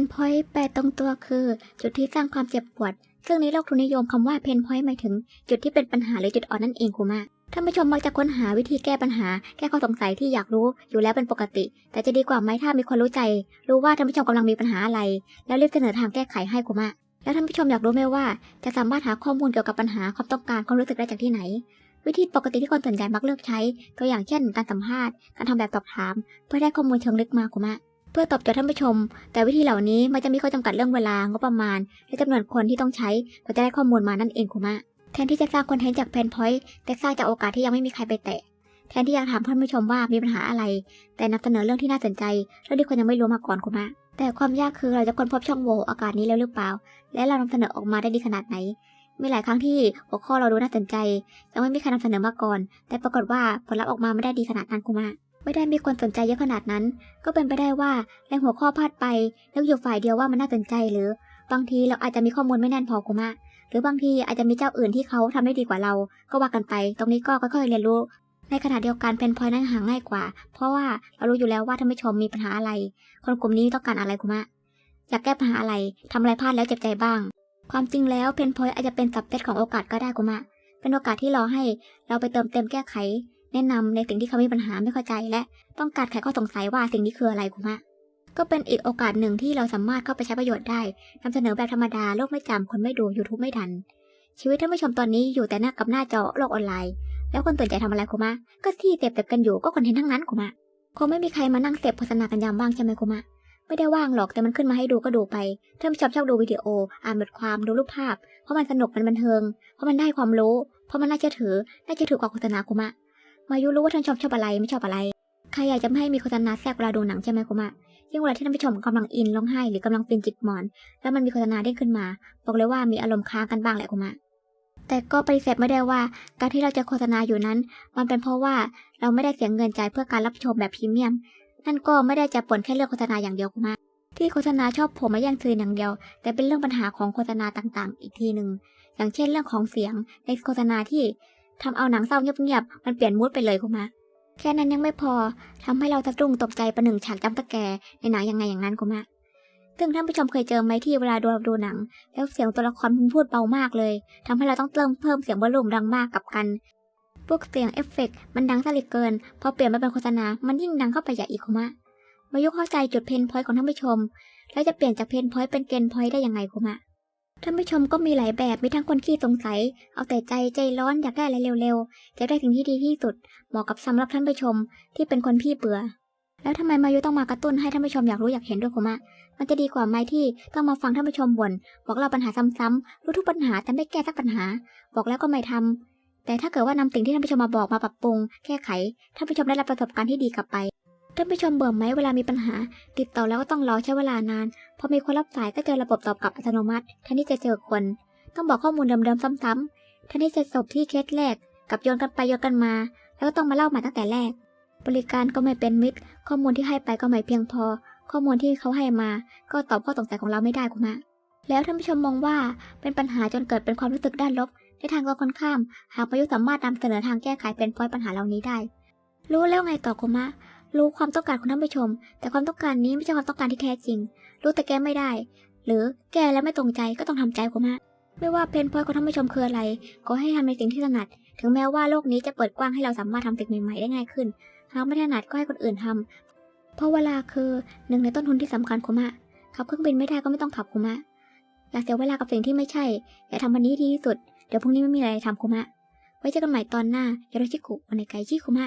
นพอยต์แปลตรงตัวคือ จุดที่สร้างความเจ็บปวด ซึ่งในโลกทุนนิยมคำว่าเพนพอยต์หมายถึง จุดที่เป็นปัญหาหรือจุดอ่อนนั่นเองคุณมาท่านผู้ชมมักจะค้นหาวิธีแก้ปัญหา แก้ข้อสงสัยที่อยากรู้อยู่แล้วเป็นปกติ แต่จะดีกว่าไหมถ้ามีคนรู้ใจ รู้ว่าท่านผู้ชมกำลังมีปัญหาอะไร แล้วรีบเสนอทางแก้ไขให้คุณมาแล้วท่านผู้ชมอยากรู้ไหมว่า จะสามารถหาข้อมูลเกี่ยวกับปัญหาความต้องการความรู้สึกได้จากที่ไหน วิธีปกติที่คนส่วนใหญ่มักเลือกใช้ ตัวอย่างเช่น การสัมภาษณ์ การทำแบบสอบถาม เพื่อได้ข้อมูลเชิงลึกมาคุณมา เพื่อตอบโจทย์ท่านผู้ชม แต่วิธีเหล่านี้มันจะมีข้อจำกัดเรื่องเวลางบประมาณ และจำนวนคนที่ต้องใช้กว่าจะได้ข้อมูลมานั่นเองคุณมาแทนที่จะสร้างคอนเทนต์จากเพนพอยต์แต่สร้างจากโอกาสที่ยังไม่มีใครไปแตะแทนที่จะถามท่านผู้ชมว่ามีปัญหาอะไร แต่นำเสนอเรื่องที่น่าสนใจเรื่องที่คนยังไม่รู้มาก่อนคุณมาแต่ความยากคือเราจะค้นพบช่องโหว่โอกาสนี้แล้วหรือเปล่า และเรานำเสนอออกมาได้ดีขนาดไหนมีหลายครั้งที่หัวข้อเราดูน่าสนใจ ยังไม่มีใครนำเสนอมาก่อน แต่ปรากฏว่าผลลัพธ์ออกมาไม่ได้ดีขนาดนั้นคุณมา ไม่ได้มีคนสนใจเยอะขนาดนั้น ก็เป็นไปได้ว่าแรงหัวข้อพลาดไปแล้วอยู่ฝ่ายเดียวว่ามันน่าสนใจหรือ บางทีเราอาจจะมีข้อมูลไม่แน่นพอคุมาหรือบางทีอาจจะมีเจ้าอื่นที่เขาทำได้ดีกว่าเรา ก็ว่ากันไป ตรงนี้ก็ค่อยๆเรียนรู้ ในขณะเดียวกันเพนพอยนั้นหาง่ายกว่า เพราะว่าเรารู้อยู่แล้วว่าท่านผู้ชมมีปัญหาอะไร คนกลุ่มนี้ต้องการอะไรคุมาอยากแก้ปัญหาอะไรทำอะไรพลาดแล้วเจ็บใจบ้าง ความจริงแล้วเพนพอยอาจจะเป็นสับเซตของโอกาสก็ได้คุมาเป็นโอกาสที่รอให้เราไปเติมเต็มแก้ไข แนะนำในสิ่งที่เขามีปัญหาไม่เข้าใจและต้องการไขข้อสงสัยว่าสิ่งนี้คืออะไรคุณมาก็เป็นอีกโอกาสหนึ่งที่เราสามารถเข้าไปใช้ประโยชน์ได้นำเสนอแบบธรรมดาโลกไม่จำคนไม่ดู YouTube ไม่ทัน ชีวิตท่านผู้ชมตอนนี้อยู่แต่หน้ากับหน้าจอโลกออนไลน์ แล้วคนสนใจทำอะไรคุณมาก็ที่เสพแต่กันอยู่ก็คอนเทนต์ทั้งนั้นคุณมาคงไม่มีใครมานั่งเสพโฆษณากันยามว่างใช่ไหมคุณมาไม่ได้ว่างหรอกแต่มันขึ้นมาให้ดูก็ดูไปท่านผู้ชมชอบดูวิดีโอ อ่านบทความดูรูปภาพ เพราะมันสนุกมันบันเทิง เพราะมันได้ความรู้ เพราะมันน่าเชื่อถือน่าเชื่อถือกว่าโฆษณาคุณมา มายุรู้ว่าท่านชอบชอบอะไรไม่ชอบอะไร ใครอยากจะไม่ให้มีโฆษณาแทรกเวลาดูหนังใช่ไหมคุณมายิ่งเวลาที่ท่านผู้ชมกำลังอินร้องไห้หรือกำลังฟินจิกหมอน แล้วมันมีโฆษณาเด้งขึ้นมา บอกเลยว่ามีอารมณ์ค้างกันบ้างแหละคุณมาแต่ก็ปฏิเสธไม่ได้ว่าการที่เราจะโฆษณาอยู่นั้น มันเป็นเพราะว่าเราไม่ได้เสียเงินจ่ายเพื่อการรับชมแบบพรีเมียม นั่นก็ไม่ได้จะผลแค่เรื่องโฆษณาอย่างเดียวคุณมาที่โฆษณาชอบผมมาแย่งซื้ออย่างเดียว แต่เป็นเรื่องปัญหาของโฆษณาต่างๆ อีกทีหนึ่งอย่างเช่นเรื่องของเสียงในโฆษณาที่ ทำเอาหนังเศร้าเงียบๆ มันเปลี่ยนมูดไปเลยคุณมาแค่นั้นยังไม่พอทำให้เราสะดุ้งตกใจประหนึ่งฉากจำตะแกในหนังยังไงอย่างนั้นคุณมาซึ่งท่านผู้ชมเคยเจอไหมที่เวลาดูดูหนัง แล้วเสียงตัวละครมันพูดเบามากเลยทำให้เราต้องเติมเพิ่มเสียงวอลลุ่มดังมากกับกัน พวกเสียงเอฟเฟกต์มันดังสลิดเกิน พอเปลี่ยนมาเป็นโฆษณา มันยิ่งดังเข้าไปใหญ่อีกคุณมามายุเข้าใจจุดเพนพอยต์ของท่านผู้ชม แล้วจะเปลี่ยนจากเพนพอยต์เป็นเกนพอยต์ได้ยังไงคุณมา ท่านผู้ชมก็มีหลายแบบ มีทั้งคนขี้สงสัย เอาแต่ใจใจร้อนอยากได้อะไรเร็วๆอยากได้สิ่งที่ดีที่สุด เหมาะกับสำหรับท่านผู้ชมที่เป็นคนพี่เบื่อ แล้วทำไมมายุต้องมากระตุ้นให้ท่านผู้ชมอยากรู้อยากเห็นด้วยคุณมามันจะดีกว่าไหมที่ต้องมาฟังท่านผู้ชมบ่น บอกเราปัญหาซ้ำๆรู้ทุกปัญหาแต่ไม่แก้สักปัญหา บอกแล้วก็ไม่ทำแต่ถ้าเกิดว่านำสิ่งที่ท่านผู้ชมมาบอกมาปรับปรุง แก้ไข ท่านผู้ชมได้รับประสบการณ์ที่ดีกลับไป ท่านผู้ชมเบื่อไหมเวลามีปัญหา ติดต่อแล้วก็ต้องรอใช้เวลานาน พอมีคนรับสายก็เจอระบบตอบกลับอัตโนมัติแทนที่จะเจอคน ต้องบอกข้อมูลเดิมๆซ้ำๆแทนที่จะจบที่เคสแรก กับโยนกันไปโยนกันมา แล้วก็ต้องมาเล่าใหม่ตั้งแต่แรก บริการก็ไม่เป็นมิตร ข้อมูลที่ให้ไปก็ไม่เพียงพอ ข้อมูลที่เขาให้มา ก็ตอบข้อสงสัยของเราไม่ได้คุณมาแล้วท่านผู้ชมมองว่าเป็นปัญหาจนเกิดเป็นความรู้สึกด้านลบในทางตรงกันข้าม หากประยุทธ์สามารถนำเสนอทางแก้ไขเป็นพอยปัญหาเหล่านี้ได้ รู้แล้วไงต่อคุณมะ รู้ความต้องการของท่านผู้ชม แต่ความต้องการนี้ไม่ใช่ความต้องการที่แท้จริง รู้แต่แก้ไม่ได้ หรือแก้แล้วไม่ตรงใจก็ต้องทำใจคุณมะไม่ว่าเพนพอยของท่านผู้ชมคืออะไร ก็ให้ทำในสิ่งที่ถนัด ถึงแม้ว่าโลกนี้จะเปิดกว้างให้เราสามารถทำสิ่งใหม่ๆได้ง่ายขึ้น หากไม่ถนัดก็ให้คนอื่นทำเพราะเวลาคือหนึ่งในต้นทุนที่สำคัญคุณมะขับเครื่องบินไม่ได้ก็ไม่ต้องขับคุณมะอย่าเสียเวลากับสิ่งที่ไม่ใช่ อย่าทำวันนี้ดีที่สุด เดี๋ยวพรุ่งนี้ไม่มีอะไรทำคุมะไว้เจอกันใหม่ตอนหน้า ยาโรชิกุโอเนไกชิคุมะ